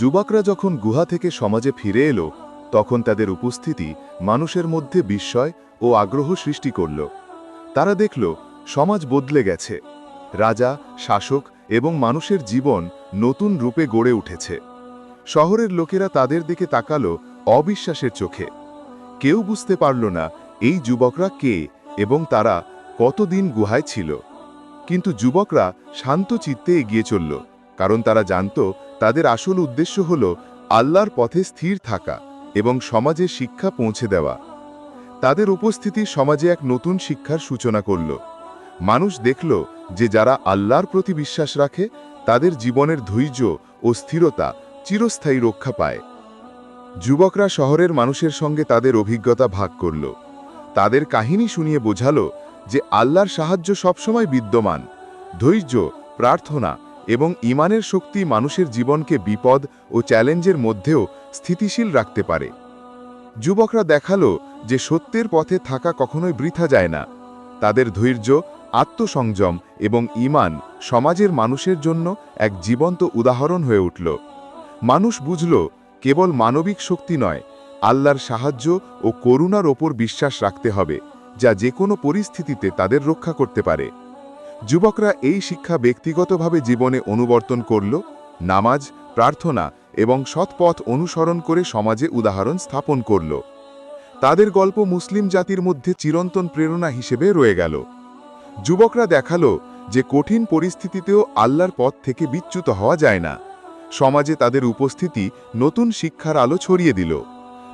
যুবকরা যখন গুহা থেকে সমাজে ফিরে এলো, তখন তাদের উপস্থিতি মানুষের মধ্যে বিস্ময় ও আগ্রহ সৃষ্টি করল। তারা দেখল, সমাজ বদলে গেছে। রাজা, শাসক এবং মানুষের জীবন নতুন রূপে গড়ে উঠেছে। শহরের লোকেরা তাদের দিকে তাকালো অবিশ্বাসের চোখে। কেউ বুঝতে পারল না, এই যুবকরা কে এবং তারা কতদিন গুহায় ছিল। কিন্তু যুবকরা শান্ত চিত্তে এগিয়ে চলল, কারণ তারা জানত তাদের আসল উদ্দেশ্য হল আল্লাহর পথে স্থির থাকা এবং সমাজে শিক্ষা পৌঁছে দেওয়া। তাদের উপস্থিতি সমাজে এক নতুন শিক্ষার সূচনা করল। মানুষ দেখল যে যারা আল্লাহর প্রতি বিশ্বাস রাখে, তাদের জীবনের ধৈর্য ও স্থিরতা চিরস্থায়ী রক্ষা পায়। যুবকরা শহরের মানুষের সঙ্গে তাদের অভিজ্ঞতা ভাগ করল। তাদের কাহিনী শুনিয়ে বোঝালো যে আল্লাহর সাহায্য সবসময় বিদ্যমান। ধৈর্য, প্রার্থনা এবং ইমানের শক্তি মানুষের জীবনকে বিপদ ও চ্যালেঞ্জের মধ্যেও স্থিতিশীল রাখতে পারে। যুবকরা দেখাল যে সত্যের পথে থাকা কখনোই বৃথা যায় না। তাদের ধৈর্য, আত্মসংযম এবং ইমান সমাজের মানুষের জন্য এক জীবন্ত উদাহরণ হয়ে উঠল। মানুষ বুঝল, কেবল মানবিক শক্তি নয়, আল্লাহর সাহায্য ও করুণার ওপর বিশ্বাস রাখতে হবে, যা যে কোনো পরিস্থিতিতে তাদের রক্ষা করতে পারে। যুবকরা এই শিক্ষা ব্যক্তিগতভাবে জীবনে অনুবর্তন করল, নামাজ, প্রার্থনা এবং সৎপথ অনুসরণ করে সমাজে উদাহরণ স্থাপন করল। তাদের গল্প মুসলিম জাতির মধ্যে চিরন্তন প্রেরণা হিসেবে রয়ে গেল। যুবকরা দেখাল যে কঠিন পরিস্থিতিতেও আল্লাহর পথ থেকে বিচ্যুত হওয়া যায় না। সমাজে তাদের উপস্থিতি নতুন শিক্ষার আলো ছড়িয়ে দিল।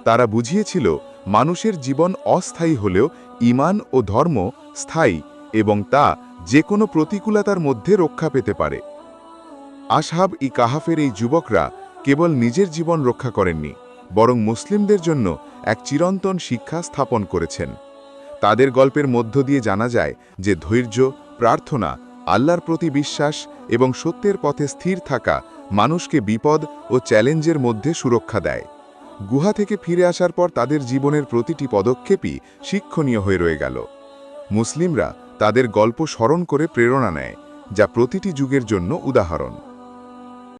তারা বুঝিয়েছিল, মানুষের জীবন অস্থায়ী হলেও ইমান ও ধর্ম স্থায়ী এবং তা যে কোনো প্রতিকূলতার মধ্যে রক্ষা পেতে পারে। আসহাব ই কাহাফের এই যুবকরা কেবল নিজের জীবন রক্ষা করেননি, বরং মুসলিমদের জন্য এক চিরন্তন শিক্ষা স্থাপন করেছেন। তাদের গল্পের মধ্য দিয়ে জানা যায় যে ধৈর্য, প্রার্থনা, আল্লাহর প্রতি বিশ্বাস এবং সত্যের পথে স্থির থাকা মানুষকে বিপদ ও চ্যালেঞ্জের মধ্যে সুরক্ষা দেয়। গুহা থেকে ফিরে আসার পর তাদের জীবনের প্রতিটি পদক্ষেপই শিক্ষণীয় হয়ে রয়ে গেল। মুসলিমরা তাদের গল্প স্মরণ করে প্রেরণা নেয় যা প্রতিটি যুগের জন্য উদাহরণ।